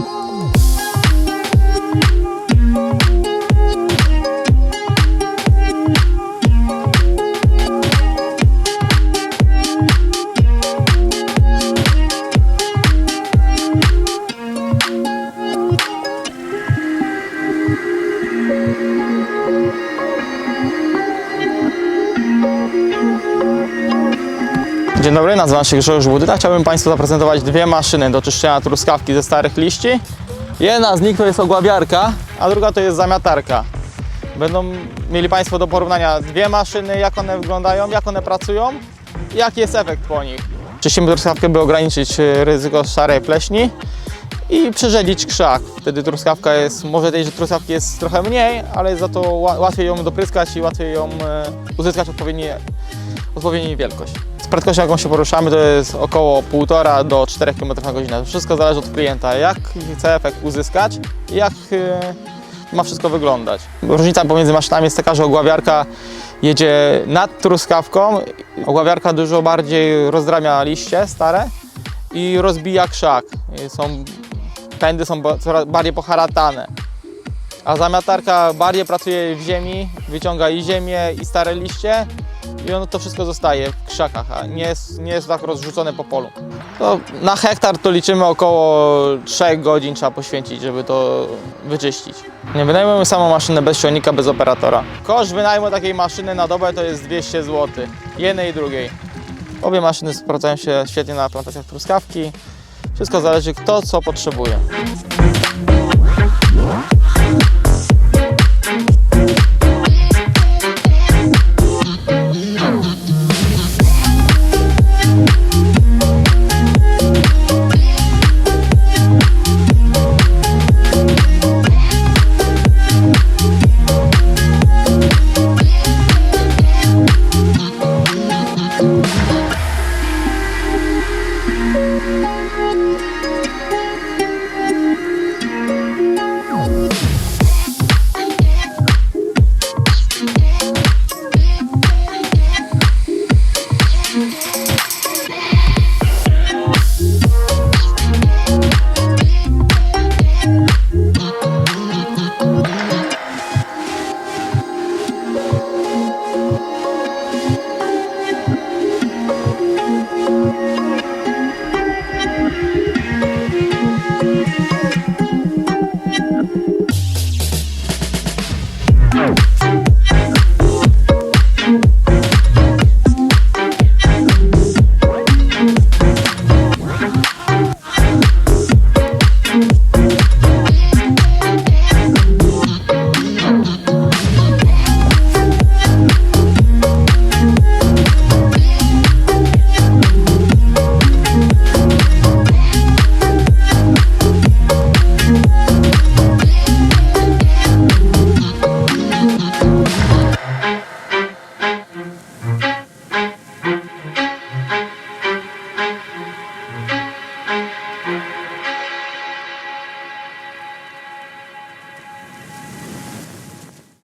Oh. Dzień dobry, nazywam się Grzegorz Budyra. Chciałbym Państwu zaprezentować dwie maszyny do czyszczenia truskawki ze starych liści. Jedna z nich to jest ogławiarka, a druga to jest zamiatarka. Będą mieli Państwo do porównania dwie maszyny, jak one wyglądają, jak one pracują i jaki jest efekt po nich. Czyścimy truskawkę, by ograniczyć e, ryzyko szarej pleśni i przerzedzić krzak. Wtedy truskawka jest, może tej truskawki jest trochę mniej, ale za to ła- łatwiej ją dopryskać i łatwiej ją e, uzyskać odpowiedni, odpowiednią wielkość. Prędkością, jaką się poruszamy, to jest około 1,5 do 4 km na godzinę. Wszystko zależy od klienta, jak chce efekt uzyskać i jak e, ma wszystko wyglądać. Różnica pomiędzy maszynami jest taka, że ogławiarka jedzie nad truskawką, ogławiarka dużo bardziej rozdrabia liście stare i rozbija krzak. Są, pędy są coraz bardziej poharatane. A zamiatarka bardziej pracuje w ziemi, wyciąga i ziemię, i stare liście i ono to wszystko zostaje w krzakach, a nie jest, nie jest tak rozrzucone po polu. To na hektar to liczymy około 3 godzin trzeba poświęcić, żeby to wyczyścić. Nie wynajmujemy samą maszynę bez silnika, bez operatora. Koszt wynajmu takiej maszyny na dobę to jest 200 zł, jednej i drugiej. Obie maszyny sprawdzają się świetnie na plantacjach truskawki. Wszystko zależy kto co potrzebuje.